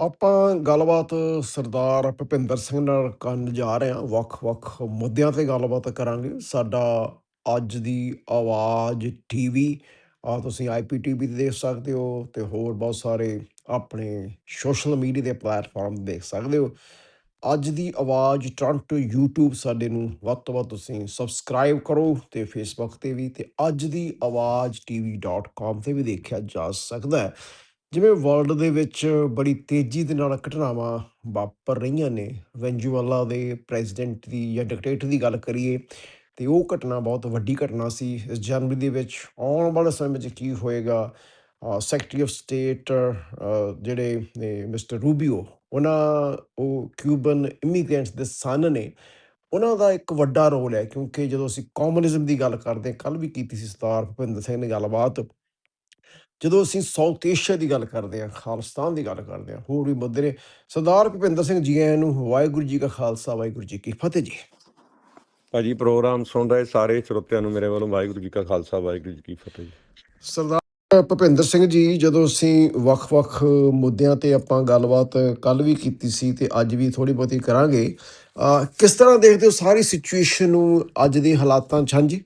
ਆਪਾਂ ਗੱਲਬਾਤ ਸਰਦਾਰ ਭੁਪਿੰਦਰ ਸਿੰਘ ਨਾਲ ਕਰਨ ਜਾ ਰਹੇ ਹਾਂ। ਵੱਖ-ਵੱਖ ਮੁੱਦਿਆਂ ਤੇ ਗੱਲਬਾਤ ਕਰਾਂਗੇ। ਸਾਡਾ ਅੱਜ ਦੀ ਆਵਾਜ਼ ਟੀਵੀ ਆ ਤੁਸੀਂ ਆਈਪੀਟੀਵੀ ਤੇ ਦੇਖ ਸਕਦੇ ਹੋ ਤੇ ਹੋਰ ਬਹੁਤ ਸਾਰੇ ਆਪਣੇ ਸੋਸ਼ਲ ਮੀਡੀਆ ਦੇ ਪਲੇਟਫਾਰਮ ਦੇਖ ਸਕਦੇ ਹੋ। ਅੱਜ ਦੀ ਆਵਾਜ਼ ਟੋਰਾਂਟੋ YouTube ਸਾਡੇ ਨੂੰ ਵੱਧ ਤੋਂ ਵੱਧ ਤੁਸੀਂ ਸਬਸਕ੍ਰਾਈਬ ਕਰੋ ਤੇ Facebook ਤੇ ਵੀ ਤੇ ਅੱਜ ਦੀ ਆਵਾਜ਼ tv.com ਤੇ ਵੀ ਦੇਖਿਆ ਜਾ ਸਕਦਾ ਹੈ। ਜਿਵੇਂ ਵਰਲਡ ਦੇ ਵਿੱਚ ਬੜੀ ਤੇਜ਼ੀ ਦੇ ਨਾਲ ਘਟਨਾਵਾਂ ਵਾਪਰ ਰਹੀਆਂ ਨੇ, ਵੈਨਜ਼ੂਏਲਾ ਦੇ ਪ੍ਰੈਜ਼ੀਡੈਂਟ ਦੀ ਜਾਂ ਡਿਕਟੇਟਰ ਦੀ ਗੱਲ ਕਰੀਏ, ਤੇ ਉਹ ਘਟਨਾ ਬਹੁਤ ਵੱਡੀ ਘਟਨਾ ਸੀ। ਇਸ ਜਨਵਰੀ ਦੇ ਵਿੱਚ ਆਉਣ ਵਾਲੇ ਸਮੇਂ ਵਿੱਚ ਕੀ ਹੋਏਗਾ ਸੈਕਟਰੀ ਆਫ ਸਟੇਟ ਜਿਹੜੇ ਮਿਸਟਰ ਰੂਬੀਓ ਉਹਨਾਂ, ਉਹ ਕਿਊਬਨ ਇਮੀਗ੍ਰੈਂਟਸ ਦੇ ਸਨ ਨੇ, ਉਹਨਾਂ ਦਾ ਇੱਕ ਵੱਡਾ ਰੋਲ ਹੈ, ਕਿਉਂਕਿ ਜਦੋਂ ਅਸੀਂ ਕਮਿਊਨਿਜ਼ਮ ਦੀ ਗੱਲ ਕਰਦੇ ਕੱਲ ਵੀ ਕੀਤੀ ਸੀ ਸਰਦਾਰ ਭੁਪਿੰਦਰ ਸਿੰਘ ਨੇ ਗੱਲਬਾਤ। ਜਦੋਂ ਅਸੀਂ ਸਾਊਥ ਏਸ਼ੀਆ ਦੀ ਗੱਲ ਕਰਦੇ ਹਾਂ ਖਾਲਿਸਤਾਨ ਦੀ ਗੱਲ ਕਰਦੇ ਹਾਂ ਹੋਰ ਵੀ ਮੁੱਦੇ ਨੇ ਸਰਦਾਰ ਭੁਪਿੰਦਰ ਸਿੰਘ ਜੀ ਆਇਆਂ ਨੂੰ ਵਾਹਿਗੁਰੂ ਜੀ ਕਾ ਖਾਲਸਾ ਵਾਹਿਗੁਰੂ ਜੀ ਕੀ ਫਤਿਹ ਜੀ। ਭਾਜੀ ਪ੍ਰੋਗਰਾਮ ਸੁਣ ਰਹੇ ਸਾਰੇ ਸਰੋਤਿਆਂ ਨੂੰ ਮੇਰੇ ਵੱਲੋਂ ਵਾਹਿਗੁਰੂ ਜੀ ਕਾ ਖਾਲਸਾ ਵਾਹਿਗੁਰੂ ਜੀ ਕੀ ਫਤਿਹ ਜੀ। ਸਰਦਾਰ ਭੁਪਿੰਦਰ ਸਿੰਘ ਜੀ ਜਦੋਂ ਅਸੀਂ ਵੱਖ-ਵੱਖ ਮੁੱਦਿਆਂ ਤੇ ਆਪਾਂ ਗੱਲਬਾਤ ਕੱਲ ਵੀ ਕੀਤੀ ਸੀ ਤੇ ਅੱਜ ਵੀ ਥੋੜੀ ਬਹੁਤੀ ਕਰਾਂਗੇ ਕਿਸ ਤਰ੍ਹਾਂ ਦੇਖਦੇ ਹੋ ਸਾਰੀ ਸਿਚੁਏਸ਼ਨ ਨੂੰ ਅੱਜ ਦੇ ਹਾਲਾਤਾਂ 'ਚ? ਹਾਂਜੀ।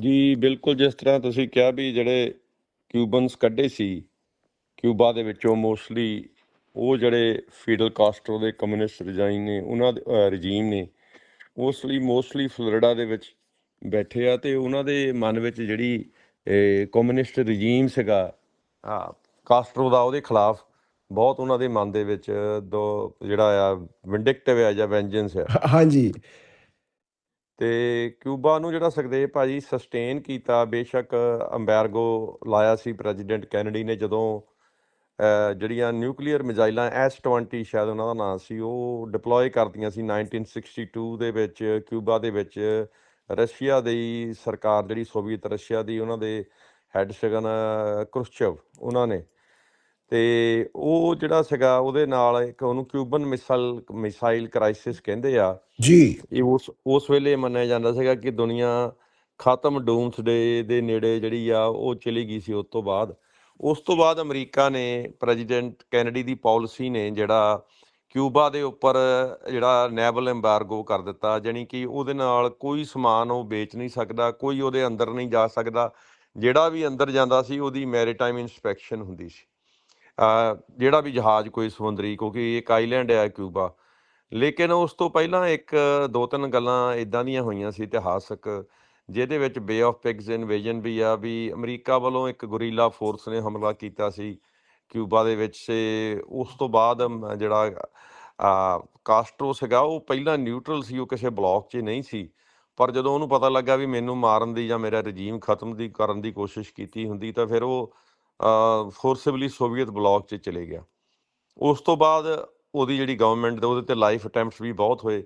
ਜੀ, ਬਿਲਕੁਲ ਜਿਸ ਤਰ੍ਹਾਂ ਤੁਸੀਂ ਕਿਹਾ ਵੀ ਜਿਹੜੇ ਕਿਊਬਨਸ ਕੱਢੇ ਸੀ ਕਿਊਬਾ ਦੇ ਵਿੱਚੋਂ ਮੋਸਟਲੀ ਉਹ ਜਿਹੜੇ ਫੀਡਲ ਕਾਸਟਰੋ ਦੇ ਕਮਿਊਨਿਸਟ ਰਜਾਈਮ ਨੇ, ਉਹਨਾਂ ਦੇ ਰਜੀਮ ਨੇ, ਉਸ ਲਈ ਮੋਸਟਲੀ ਫਲੋਰੀਡਾ ਦੇ ਵਿੱਚ ਬੈਠੇ ਆ ਤੇ ਉਹਨਾਂ ਦੇ ਮਨ ਵਿੱਚ ਜਿਹੜੀ ਕਮਿਊਨਿਸਟ ਰਜੀਮ ਸੀਗਾ, ਆ ਕਾਸਟਰੋ ਦਾ ਉਹਦੇ ਖਿਲਾਫ ਬਹੁਤ ਉਹਨਾਂ ਦੇ ਮਨ ਦੇ ਵਿੱਚ ਦੋ, ਜਿਹੜਾ ਆ ਵਿੰਡਿਕਟਿਵ ਆ ਜਾਂ ਵੈਂਜੈਂਸ ਆ। ਹਾਂਜੀ। ਤੇ ਕਿਊਬਾ ਨੂੰ ਜਿਹੜਾ ਸੁਖਦੇਵ ਭਾਜੀ ਸਸਟੇਨ ਕੀਤਾ, ਬੇਸ਼ੱਕ ਅੰਬੈਰਗੋ ਲਾਇਆ ਸੀ ਪ੍ਰੈਜ਼ੀਡੈਂਟ ਕੈਨੇਡੀ ਨੇ ਜਦੋਂ ਜਿਹੜੀਆਂ ਨਿਊਕਲੀਅਰ ਮਿਜ਼ਾਈਲਾਂ S20 ਸ਼ਾਇਦ ਉਹਨਾਂ ਦਾ ਨਾਮ ਸੀ, ਉਹ ਡਿਪਲੋਏ ਕਰਦੀਆਂ ਸੀ 1962 ਦੇ ਵਿੱਚ, ਕਿਊਬਾ ਦੇ ਵਿੱਚ। ਰਸ਼ੀਆ ਦੀ ਸਰਕਾਰ ਜਿਹੜੀ ਸੋਵੀਅਤ ਰਸ਼ੀਆ ਦੀ, ਉਹਨਾਂ ਦੇ ਹੈੱਡ ਸਗਨ ਕਰੁਸ਼ਚੇਵ ਉਹਨਾਂ ਨੇ। ਤੇ ਉਹ ਜਿਹੜਾ ਸੀਗਾ ਉਹਦੇ ਨਾਲ ਇੱਕ ਉਹਨੂੰ ਕਿਊਬਨ ਮਿਸਾਈਲ ਮਿਸਾਈਲ ਕ੍ਰਾਈਸਿਸ ਕਹਿੰਦੇ ਆ। ਜੀ। ਇਹ ਉਸ ਉਸ ਵੇਲੇ ਮੰਨਿਆ ਜਾਂਦਾ ਸੀਗਾ ਕਿ ਦੁਨੀਆ ਖਤਮ ਡੂਮਸਡੇ ਦੇ ਨੇੜੇ ਜਿਹੜੀ ਆ ਉਹ ਚਲੀ ਗਈ ਸੀ ਉਸ ਤੋਂ ਬਾਅਦ। ਉਸ ਤੋਂ ਬਾਅਦ ਅਮਰੀਕਾ ਨੇ ਪ੍ਰੈਜ਼ੀਡੈਂਟ ਕੈਨੇਡੀ ਦੀ ਪਾਲਿਸੀ ਨੇ ਜਿਹੜਾ ਕਿਊਬਾ ਦੇ ਉੱਪਰ ਜਿਹੜਾ ਨੈਵਲ ਐਮਬਾਰਗੋ ਕਰ ਦਿੱਤਾ ਜਾਣੀ ਕਿ ਉਹਦੇ ਨਾਲ ਕੋਈ ਸਮਾਨ ਉਹ ਵੇਚ ਨਹੀਂ ਸਕਦਾ ਕੋਈ ਉਹਦੇ ਅੰਦਰ ਨਹੀਂ ਜਾ ਸਕਦਾ। ਜਿਹੜਾ ਵੀ ਅੰਦਰ ਜਾਂਦਾ ਸੀ ਉਹਦੀ ਮੈਰੀਟਾਈਮ ਇਨਸਪੈਕਸ਼ਨ ਹੁੰਦੀ ਸੀ। ਜਿਹੜਾ ਵੀ ਜਹਾਜ਼ ਕੋਈ ਸਮੁੰਦਰੀ, ਕਿਉਂਕਿ ਇੱਕ ਆਈਲੈਂਡ ਹੈ ਕਿਊਬਾ। ਲੇਕਿਨ ਉਸ ਤੋਂ ਪਹਿਲਾਂ ਇੱਕ, ਦੋ, ਤਿੰਨ ਗੱਲਾਂ ਇਦਾਂ ਦੀਆਂ ਹੋਈਆਂ ਸੀ ਇਤਿਹਾਸਕ, ਜਿਹਦੇ ਵਿੱਚ ਬੇ ਆਫ ਪਿਗਸ ਇਨਵੇਜਨ ਵੀ ਆ, ਵੀ ਅਮਰੀਕਾ ਵੱਲੋਂ ਇੱਕ ਗੁਰੀਲਾ ਫੋਰਸ ਨੇ ਹਮਲਾ ਕੀਤਾ ਸੀ ਕਿਊਬਾ ਦੇ ਵਿੱਚ, ਤੇ ਉਸ ਤੋਂ ਬਾਅਦ ਮ- ਜਿਹੜਾ, ਆ ਕਾਸਟਰੋ ਸੀਗਾ, ਉਹ ਪਹਿਲਾਂ ਨਿਊਟਰਲ ਸੀ, ਉਹ ਕਿਸੇ ਬਲੌਕ 'ਚ ਨਹੀਂ ਸੀ। ਪਰ ਜਦੋਂ ਉਹਨੂੰ ਪਤਾ ਲੱਗਾ ਵੀ ਮੈਨੂੰ ਮਾਰਨ ਦੀ ਜਾਂ ਮੇਰਾ ਰਜੀਮ ਖਤਮ ਦੀ, ਕਰਨ ਦੀ ਕੋਸ਼ਿਸ਼ ਕੀਤੀ ਹੁੰਦੀ, ਤਾਂ ਫਿਰ ਉਹ ਫੋਰਸਬਲੀ ਸੋਵੀਅਤ ਬਲੌਕ 'ਚ ਚਲੇ ਗਿਆ। ਉਸ ਤੋਂ ਬਾਅਦ ਉਹਦੀ ਜਿਹੜੀ ਗਵਰਨਮੈਂਟ ਦੇ ਉਹਦੇ ਤੇ ਲਾਈਫ ਅਟੈਂਪਟਸ ਵੀ ਬਹੁਤ ਹੋਏ।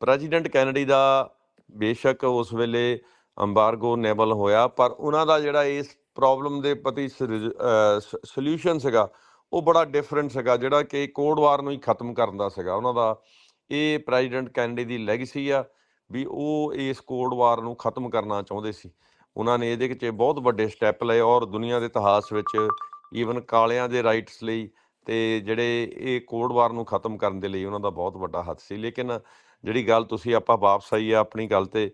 ਪ੍ਰੈਜ਼ੀਡੈਂਟ ਕੈਨੇਡੀ ਦਾ ਬੇਸ਼ੱਕ ਉਸ ਵੇਲੇ ਅੰਬਾਰਗੋ ਨੇਬਲ ਹੋਇਆ, ਪਰ ਉਹਨਾਂ ਦਾ ਜਿਹੜਾ ਇਸ ਪ੍ਰੋਬਲਮ ਦੇ ਪ੍ਰਤੀ ਸੋਲੂਸ਼ਨ ਸੀਗਾ, ਉਹ ਬੜਾ ਡਿਫਰੈਂਟ ਸੀਗਾ, ਜਿਹੜਾ ਕਿ ਕੋਡ ਵਾਰ ਨੂੰ ਹੀ ਖਤਮ ਕਰਨ ਦਾ ਸੀਗਾ। ਉਹਨਾਂ ਦਾ ਇਹ ਪ੍ਰੈਜ਼ੀਡੈਂਟ ਕੈਨੇਡੀ ਦੀ ਲੈਗੇਸੀ ਆ, ਵੀ ਉਹ ਇਸ ਕੋਡ ਵਾਰ ਨੂੰ ਖਤਮ ਕਰਨਾ ਚਾਹੁੰਦੇ ਸੀ। ਉਹਨਾਂ ਨੇ ਇਹਦੇ ਵਿੱਚ ਬਹੁਤ ਵੱਡੇ ਸਟੈਪ ਲਏ ਔਰ ਦੁਨੀਆ ਦੇ ਇਤਿਹਾਸ ਵਿੱਚ ਈਵਨ ਕਾਲਿਆਂ ਦੇ ਰਾਈਟਸ ਲਈ ਤੇ ਜਿਹੜੇ ਇਹ ਕੋਡ ਵਾਰ ਨੂੰ ਖਤਮ ਕਰਨ ਦੇ ਲਈ ਉਹਨਾਂ ਦਾ ਬਹੁਤ ਵੱਡਾ ਹੱਥ ਸੀ। ਲੇਕਿਨ ਜਿਹੜੀ ਗੱਲ ਤੁਸੀਂ ਆਪਾਂ ਵਾਪਸ ਆਈ ਆ ਆਪਣੀ ਗੱਲ ਤੇ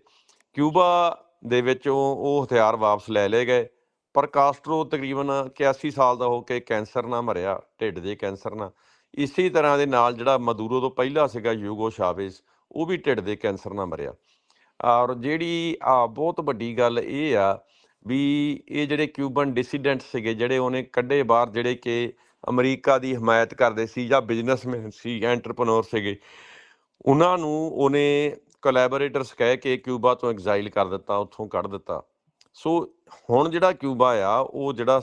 ਕਿਊਬਾ ਦੇ ਵਿੱਚੋਂ ਉਹ ਹਥਿਆਰ ਵਾਪਸ ਲੈ ਲਏ ਗਏ, ਪਰ ਕਾਸਟਰੋ ਤਕਰੀਬਨ 81 ਸਾਲ ਦਾ ਹੋ ਕੇ ਕੈਂਸਰ ਨਾਲ ਮਰਿਆ, ਢਿੱਡ ਦੇ ਕੈਂਸਰ ਨਾਲ। ਇਸੇ ਤਰ੍ਹਾਂ ਦੇ ਨਾਲ ਜਿਹੜਾ ਮਦੂਰੋ ਤੋਂ ਪਹਿਲਾ ਸੀਗਾ ਯੂਗੋ ਸ਼ਾਵੇਜ਼ ਉਹ ਵੀ ਢਿੱਡ ਦੇ ਕੈਂਸਰ ਨਾਲ ਮਰਿਆ। ਔਰ ਜਿਹੜੀ ਆ ਬਹੁਤ ਵੱਡੀ ਗੱਲ ਇਹ ਆ ਵੀ ਇਹ ਜਿਹੜੇ ਕਿਊਬਨ ਡਿਸੀਡੈਂਟ ਸੀਗੇ, ਜਿਹੜੇ ਉਹਨੇ ਕੱਢੇ ਬਾਹਰ, ਜਿਹੜੇ ਕਿ ਅਮਰੀਕਾ ਦੀ ਹਮਾਇਤ ਕਰਦੇ ਸੀ ਜਾਂ ਬਿਜ਼ਨਸਮੈਨ ਸੀ ਐਂਟਰਪ੍ਰੈਨਿਓਰ ਸੀਗੇ, ਉਹਨਾਂ ਨੂੰ ਉਹਨੇ ਕੋਲੈਬੋਰੇਟਰਸ ਕਹਿ ਕੇ ਕਿਊਬਾ ਤੋਂ ਐਗਜ਼ਾਈਲ ਕਰ ਦਿੱਤਾ, ਉੱਥੋਂ ਕੱਢ ਦਿੱਤਾ। ਸੋ ਹੁਣ ਜਿਹੜਾ ਕਿਊਬਾ ਆ, ਉਹ ਜਿਹੜਾ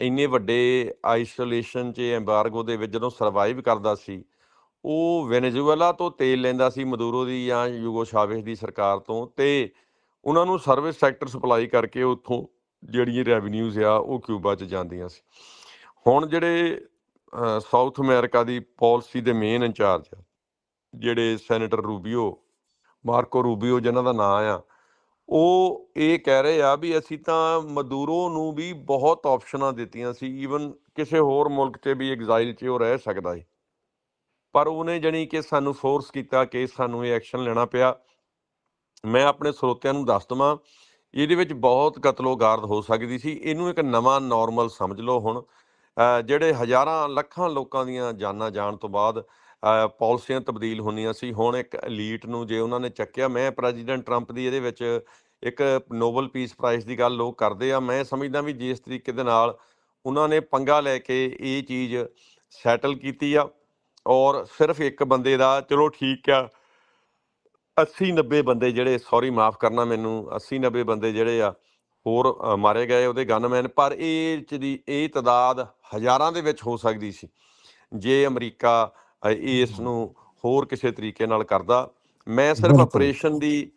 ਇੰਨੇ ਵੱਡੇ ਆਈਸੋਲੇਸ਼ਨ 'ਚ ਐਮਬਾਰਗੋ ਦੇ ਵਿੱਚ ਜਦੋਂ ਸਰਵਾਈਵ ਕਰਦਾ ਸੀ ਉਹ ਵੈਨੇਜ਼ੁਏਲਾ ਤੋਂ ਤੇਲ ਲੈਂਦਾ ਸੀ ਮਦੂਰੋ ਦੀ ਜਾਂ ਯੂਗੋਸ਼ਾਵੇਸ ਦੀ ਸਰਕਾਰ ਤੋਂ ਤੇ ਉਹਨਾਂ ਨੂੰ ਸਰਵਿਸ ਸੈਕਟਰ ਸਪਲਾਈ ਕਰਕੇ ਉੱਥੋਂ ਜਿਹੜੀਆਂ ਰੈਵਨਿਊਜ਼ ਆ ਉਹ ਕਿਊਬਾ 'ਚ ਜਾਂਦੀਆਂ ਸੀ। ਹੁਣ ਜਿਹੜੇ ਸਾਊਥ ਅਮਰੀਕਾ ਦੀ ਪਾਲਿਸੀ ਦੇ ਮੇਨ ਇੰਚਾਰਜ ਆ, ਜਿਹੜੇ ਸੈਨੇਟਰ ਰੂਬੀਓ, ਮਾਰਕੋ ਰੂਬੀਓ ਜਿਨ੍ਹਾਂ ਦਾ ਨਾਂ ਆ, ਉਹ ਇਹ ਕਹਿ ਰਹੇ ਆ ਵੀ ਅਸੀਂ ਤਾਂ ਮਦੂਰੋ ਨੂੰ ਵੀ ਬਹੁਤ ਆਪਸ਼ਨਾਂ ਦਿੱਤੀਆਂ ਸੀ ਈਵਨ ਕਿਸੇ ਹੋਰ ਮੁਲਕ 'ਚ ਵੀ ਐਗਜ਼ਾਈਲ 'ਚ ਉਹ ਰਹਿ ਸਕਦਾ ਹੈ ਪਰ ਉਹਨੇ ਜਣੀ ਕਿ ਸਾਨੂੰ ਫੋਰਸ ਕੀਤਾ ਕਿ ਸਾਨੂੰ ਇਹ ਐਕਸ਼ਨ ਲੈਣਾ ਪਿਆ। ਮੈਂ ਆਪਣੇ ਸਰੋਤਿਆਂ ਨੂੰ ਦੱਸ ਦਵਾਂ, ਇਹਦੇ ਵਿੱਚ ਬਹੁਤ ਕਤਲੋਗਾਰਦ ਹੋ ਸਕਦੀ ਸੀ। ਇਹਨੂੰ ਇੱਕ ਨਵਾਂ ਨਾਰਮਲ ਸਮਝ ਲਓ ਹੁਣ। ਜਿਹੜੇ ਹਜ਼ਾਰਾਂ, ਲੱਖਾਂ ਲੋਕਾਂ ਦੀਆਂ ਜਾਨਾਂ ਜਾਣ ਤੋਂ ਬਾਅਦ ਅਹ ਪਾਲਿਸੀਆਂ ਤਬਦੀਲ ਹੁੰਦੀਆਂ ਸੀ। ਹੁਣ ਇੱਕ ਐਲੀਟ ਨੂੰ ਜੇ ਉਹਨਾਂ ਨੇ ਚੱਕਿਆ, ਮੈਂ ਪ੍ਰੈਜ਼ੀਡੈਂਟ ਟਰੰਪ ਦੀ ਇਹਦੇ ਵਿੱਚ ਇੱਕ ਨੋਬਲ ਪੀਸ ਪ੍ਰਾਈਜ਼ ਦੀ ਗੱਲ ਲੋਕ ਕਰਦੇ ਆ। ਮੈਂ ਸਮਝਦਾ ਵੀ ਜਿਸ ਤਰੀਕੇ ਦੇ ਨਾਲ ਉਹਨਾਂ ਨੇ ਪੰਗਾ ਲੈ ਕੇ ਇਹ ਚੀਜ਼ ਸੈਟਲ ਕੀਤੀ ਆ। ਔਰ ਸਿਰਫ ਇੱਕ ਬੰਦੇ ਦਾ ਚਲੋ ਠੀਕ ਆ 80 90 ਬੰਦੇ ਜਿਹੜੇ ਸੌਰੀ ਮਾਫ ਕਰਨਾ ਮੈਨੂੰ 80 90 ਬੰਦੇ ਜਿਹੜੇ ਆ ਹੋਰ ਮਾਰੇ ਗਏ ਉਹਦੇ ਗਨਮੈਨ ਪਰ ਇਹ ਚ ਦੀ ਇਹ ਤਦਾਦ ਹਜ਼ਾਰਾਂ ਦੇ ਵਿੱਚ ਹੋ ਸਕਦੀ ਸੀ। ਜੇ ਅਮਰੀਕਾ ਇਸ ਨੂੰ ਹੋਰ ਕਿਸੇ ਤਰੀਕੇ ਨਾਲ ਕਰਦਾ ਮੈਂ ਸਿਰਫ ਆਪਰੇਸ਼ਨ ਦੀ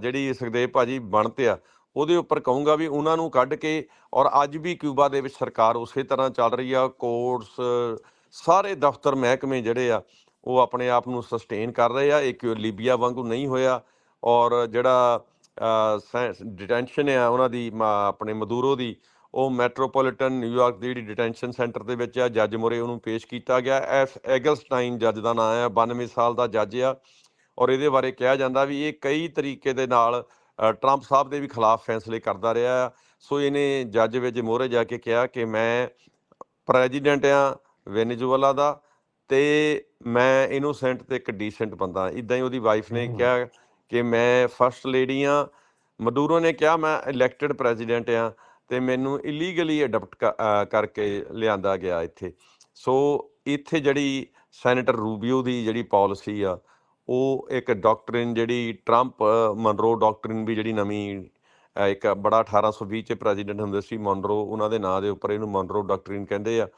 ਜਿਹੜੀ ਸੁਖਦੇਵ ਭਾਜੀ ਬਣਤ ਆ ਉਹਦੇ ਉੱਪਰ ਕਹੂੰਗਾ ਵੀ ਉਹਨਾਂ ਨੂੰ ਕੱਢ ਕੇ ਔਰ ਅੱਜ ਵੀ ਕਿਊਬਾ ਦੇ ਵਿੱਚ ਸਰਕਾਰ ਉਸੇ ਤਰ੍ਹਾਂ ਚੱਲ ਰਹੀ ਆ ਕੋਰਟਸ ਸਾਰੇ ਦਫ਼ਤਰ ਮਹਿਕਮੇ ਜਿਹੜੇ ਆ, ਉਹ ਆਪਣੇ ਆਪ ਨੂੰ ਸਸਟੇਨ ਕਰ ਰਹੇ ਆ, ਇੱਕ ਲੀਬੀਆ ਵਾਂਗੂ ਨਹੀਂ ਹੋਇਆ ਔਰ ਜਿਹੜਾ ਡਿਟੈਂਸ਼ਨ ਆ ਉਹਨਾਂ ਦੀ, ਮ- ਆਪਣੇ ਮਦੂਰੋ ਦੀ, ਉਹ ਮੈਟਰੋਪੋਲੀਟਨ ਨਿਊਯਾਰਕ ਦੀ ਜਿਹੜੀ ਡਿਟੈਂਸ਼ਨ ਸੈਂਟਰ ਦੇ ਵਿੱਚ ਆ, ਜੱਜ ਮੁਰੇ ਉਹਨੂੰ ਪੇਸ਼ ਕੀਤਾ ਗਿਆ। ਐਫ ਐਗਲਸਟਾਈਨ ਜੱਜ ਦਾ ਨਾਮ ਆ 92 ਸਾਲ ਦਾ ਜੱਜ ਆ ਔਰ ਇਹਦੇ ਬਾਰੇ ਕਿਹਾ ਜਾਂਦਾ ਵੀ ਇਹ ਕਈ ਤਰੀਕੇ ਦੇ ਨਾਲ ਟਰੰਪ ਸਾਹਿਬ ਦੇ ਵੀ ਖਿਲਾਫ ਫੈਸਲੇ ਕਰਦਾ ਰਿਹਾ ਆ। ਸੋ ਇਹਨੇ ਜੱਜ ਵਿੱਚ ਮੋਹਰੇ ਜਾ ਕੇ ਕਿਹਾ ਕਿ ਮੈਂ ਪ੍ਰੈਜ਼ੀਡੈਂਟ ਆ ਵੈਨੇਜ਼ੁਏਲਾ ਦਾ ਤੇ ਮੈਂ ਇਨੋਸੈਂਟ ਤੇ ਇੱਕ ਡੀਸੈਂਟ ਬੰਦਾ ਇਦਾਂ ਹੀ ਉਹਦੀ ਵਾਈਫ ਨੇ ਕਿਹਾ ਕਿ ਮੈਂ ਫਰਸਟ ਲੇਡੀ ਆ। ਮਡੂਰੋ ਨੇ ਕਿਹਾ ਮੈਂ ਇਲੈਕਟਡ ਪ੍ਰੈਜ਼ੀਡੈਂਟ ਆ ਤੇ ਮੈਨੂੰ ਇਲੀਗਲੀ ਅਡਾਪਟ ਕਰਕੇ ਲਿਆਂਦਾ ਗਿਆ ਇੱਥੇ। ਸੋ ਇੱਥੇ ਜਿਹੜੀ ਸੈਨੇਟਰ ਰੂਬੀਓ ਦੀ ਜਿਹੜੀ ਪਾਲਿਸੀ ਆ ਉਹ ਇੱਕ ਡਾਕਟਰਿਨ ਜਿਹੜੀ ਟਰੰਪ ਮਨਰੋ ਡਾਕਟਰਿਨ ਵੀ ਜਿਹੜੀ ਨਵੀਂ ਇੱਕ ਬੜਾ 1820 ਚ ਪ੍ਰੈਜ਼ੀਡੈਂਟ ਹੁੰਦੇ ਸੀ ਮਨਰੋ ਉਹਨਾਂ ਦੇ ਨਾਂ ਦੇ ਉੱਪਰ ਇਹਨੂੰ ਮਨਰੋ ਡਾਕਟਰਿਨ ਕਹਿੰਦੇ ਆ।